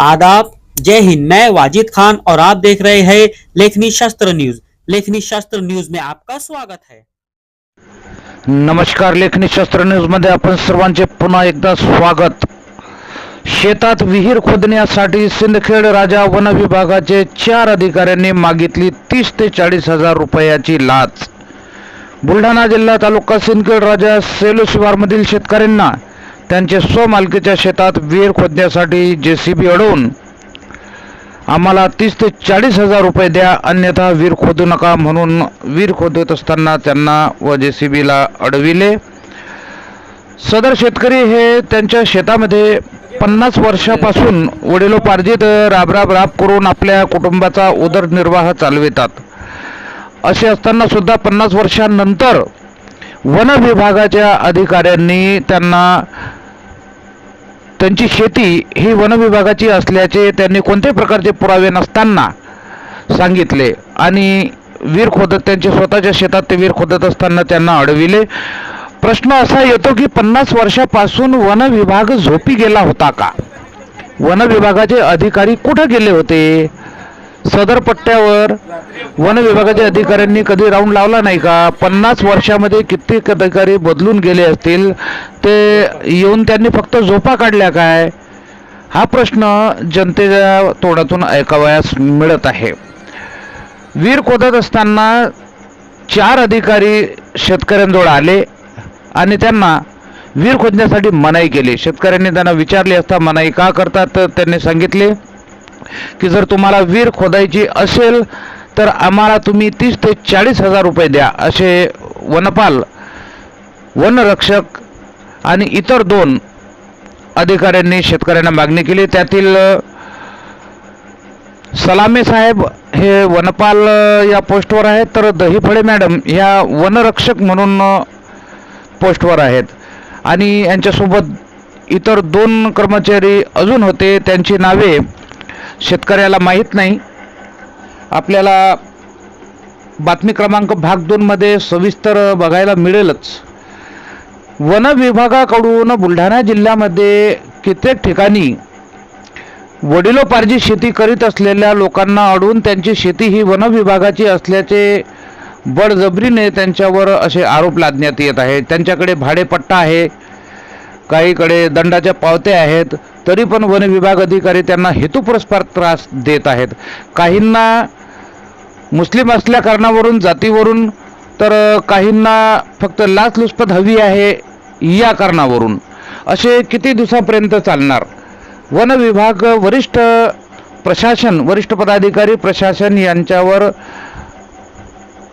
आदाब। जय हिंद, मैं वाजिद खान और आप देख रहे हैं लेखनी शास्त्र न्यूज़। लेखनी शास्त्र न्यूज़ में आपका स्वागत है। नमस्कार, लेखनी शास्त्र न्यूज़ मध्ये आपण सर्वांचे पुन्हा एकदा स्वागत. शेतात विहीर खोदण्यासाठी सिंदखेड राजा वन विभागाचे चार अधिकाऱ्यांनी मागितली तीस ते चाळीस हज़ार रुपयाची लाच. बुलढाणा जिल्हा तालुका सिंदखेड राजा सेलू शिवारमधील शेतकऱ्यांना त्यांचे स्वमालकीच्या शेतात विहीर खोदण्यासाठी जे सी बी अडवून आम्हाला तीस ते चाळीस हजार रुपये द्या अन्यथा वीर खोदू नका म्हणून वीर खोदत असताना त्यांना व जे सी बीला अडविले. सदर शेतकरी हे त्यांच्या शेतामध्ये पन्नास वर्षापासून वडिलोपार्जित राबराब राब करून आपल्या कुटुंबाचा उदरनिर्वाह चालवितात. असे असताना सुद्धा पन्नास वर्षांनंतर वन विभागाच्या अधिकाऱ्यांनी त्यांना त्यांची शेती ही वनविभागाची असल्याचे त्यांनी कोणत्याही प्रकारचे पुरावे नसताना सांगितले. आणि वीर खोदत त्यांच्या स्वतःच्या शेतात ते वीर खोदत असताना त्यांना अडविले. प्रश्न असा येतो की पन्नास वर्षापासून वन विभाग झोपी गेला होता का? वन विभागाचे अधिकारी कुठे गेले होते? सदर पट्ट्यावर वन विभागाच्या अधिकाऱ्यांनी कधी राऊंड लावला नाही का? पन्नास वर्षामध्ये कित्येक अधिकारी बदलून गेले असतील. ते येऊन त्यांनी फक्त झोपा काढल्या काय? हा प्रश्न जनतेच्या तोंडातून ऐकावयास मिळत आहे. वीर खोदत असताना चार अधिकारी शेतकऱ्यांजवळ आले आणि त्यांना वीर खोदण्यासाठी मनाई केली. शेतकऱ्यांनी त्यांना विचारले असता मनाई का करतात? तर त्यांनी सांगितले की जर तुम्हाला वीर खोदायची असेल तर आम्हाला तुम्ही तीस ते चाळीस हजार रुपये द्या असे वनपाल वनरक्षक आणि इतर दोन अधिकाऱ्यांनी शेतकऱ्यांना मागणी केली. त्यातील सलामे साहेब हे वनपाल या पोस्टवर आहेत. तर दहीफळे मॅडम ह्या वनरक्षक म्हणून पोस्टवर आहेत. आणि यांच्यासोबत इतर दोन कर्मचारी अजून होते. त्यांची नावे शेतकऱ्याला माहीत नाही. आपल्याला बातमी क्रमांक भाग दोनमध्ये सविस्तर बघायला मिळेलच. वन विभागाकडून बुलढाणा जिल्ह्यामध्ये कित्येक ठिकाणी वडिलोपार्जित शेती करीत असलेल्या लोकांना अडून त्यांची शेती ही वन विभागाची असल्याचे बळजबरीने त्यांच्यावर असे आरोप लादण्यात येत आहे त्यांच्याकडे भाडेपट्टा आहे. काहीकडे दंडाच्या पावत्या आहेत तरी पण वन विभाग अधिकारी त्यांना हेतुपुरस्पर त्रास देत आहेत. काहींना मुस्लिम असल्या कारणावरून जातीवरून तर काहींना फक्त लाचलुचपत हवी आहे या कारणावरून. असे किती दिवसापर्यंत चालणार? वन विभाग वरिष्ठ प्रशासन वरिष्ठ पदाधिकारी प्रशासन यांच्यावर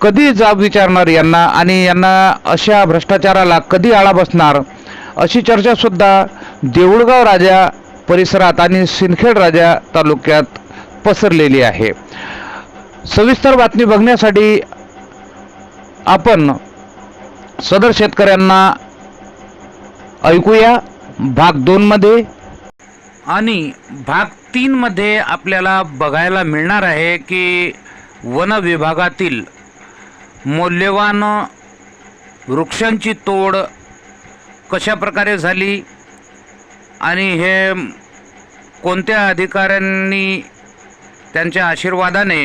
कधी जाब विचारणार यांना आणि यांना अशा भ्रष्टाचाराला कधी आळा बसणार? अशी चर्चासुद्धा देऊळगाव राजा परिसरात आणि सिंदखेड राजा तालुक्यात पसरलेली आहे. सविस्तर बातमी बघण्यासाठी आपण सदर शेतकऱ्यांना ऐकूया भाग दोनमध्ये आणि भाग तीनमध्ये आपल्याला बघायला मिळणार आहे की वन विभागातील मौल्यवान वृक्षांची तोड कशा प्रकारे झाली आणि हे कोणत्या अधिकाऱ्यांनी त्यांच्या आशीर्वादाने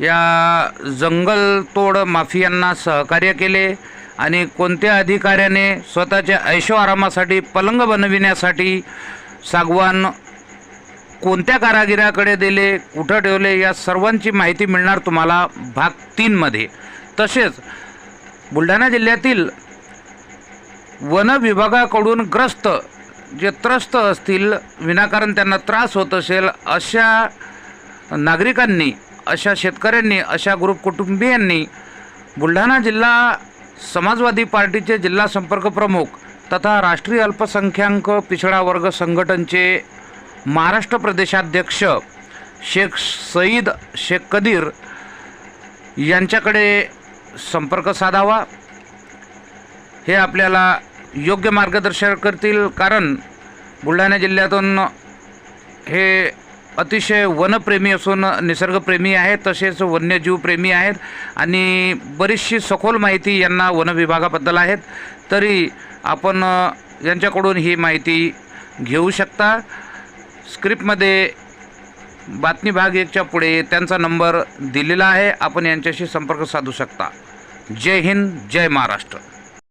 या जंगलतोड माफियांना सहकार्य केले आणि कोणत्या अधिकाऱ्याने स्वतःच्या ऐशोआरामासाठी पलंग बनविण्यासाठी सागवान कोणत्या कारागिराकडे दिले कुठं ठेवले या सर्वांची माहिती मिळणार तुम्हाला भाग तीनमध्ये. तसेच बुलढाणा जिल्ह्यातील वन विभागाकडून ग्रस्त जे त्रस्त असतील विनाकारण त्यांना त्रास होत असेल अशा नागरिकांनी अशा शेतकऱ्यांनी अशा ग्रुप कुटुंबियांनी बुलढाणा जिल्हा समाजवादी पार्टीचे जिल्हा संपर्क प्रमुख तथा राष्ट्रीय अल्पसंख्याक पिछडा वर्ग संघटनचे महाराष्ट्र प्रदेशाध्यक्ष शेख सईद शेख कदीर यांच्याकडे संपर्क साधावा. हे आपल्याला योग्य मार्गदर्शन करतील कारण बुलढाणा जिल्ह्यातून हे अतिशय वनप्रेमी असून निसर्गप्रेमी आहेत तसेच वन्यजीवप्रेमी आहेत आणि बरीचशी सखोल माहिती यांना वनविभागाबद्दल आहेत. तरी आपण यांच्याकडून ही माहिती घेऊ शकता. स्क्रिप्टमध्ये बातमी भाग एकच्या पुढे त्यांचा नंबर दिलेला आहे. आपण यांच्याशी संपर्क साधू शकता. जय हिंद जय महाराष्ट्र.